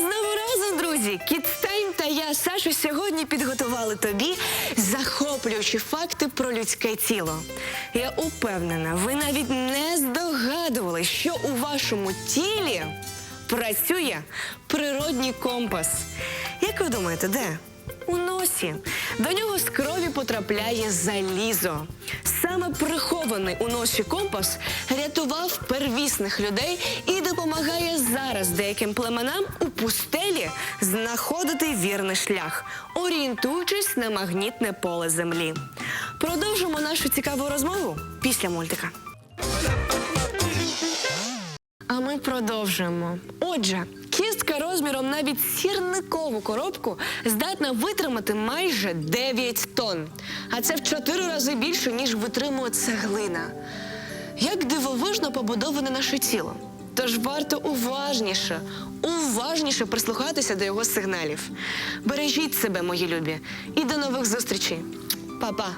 з новим разом, друзі! Кітстейм та я Сашу сьогодні підготували тобі захоплюючі факти про людське тіло. Я упевнена, ви навіть не здогадували, що у вашому тілі працює природній компас. Як ви думаєте, де? У носі. До нього з крові потрапляє залізо. Саме прихований у носі компас рятував первісних людей і допомагає зараз деяким племенам у пустелі знаходити вірний шлях, орієнтуючись на магнітне поле землі. Продовжимо нашу цікаву розмову після мультика. А ми продовжуємо. Отже, кістка розміром навіть сірникову коробку здатна витримати майже 9 тонн. А це в 4 рази більше, ніж витримує цеглина. Як дивовижно побудоване наше тіло. Тож варто уважніше, уважніше прислухатися до його сигналів. Бережіть себе, мої любі, і до нових зустрічей. Па-па!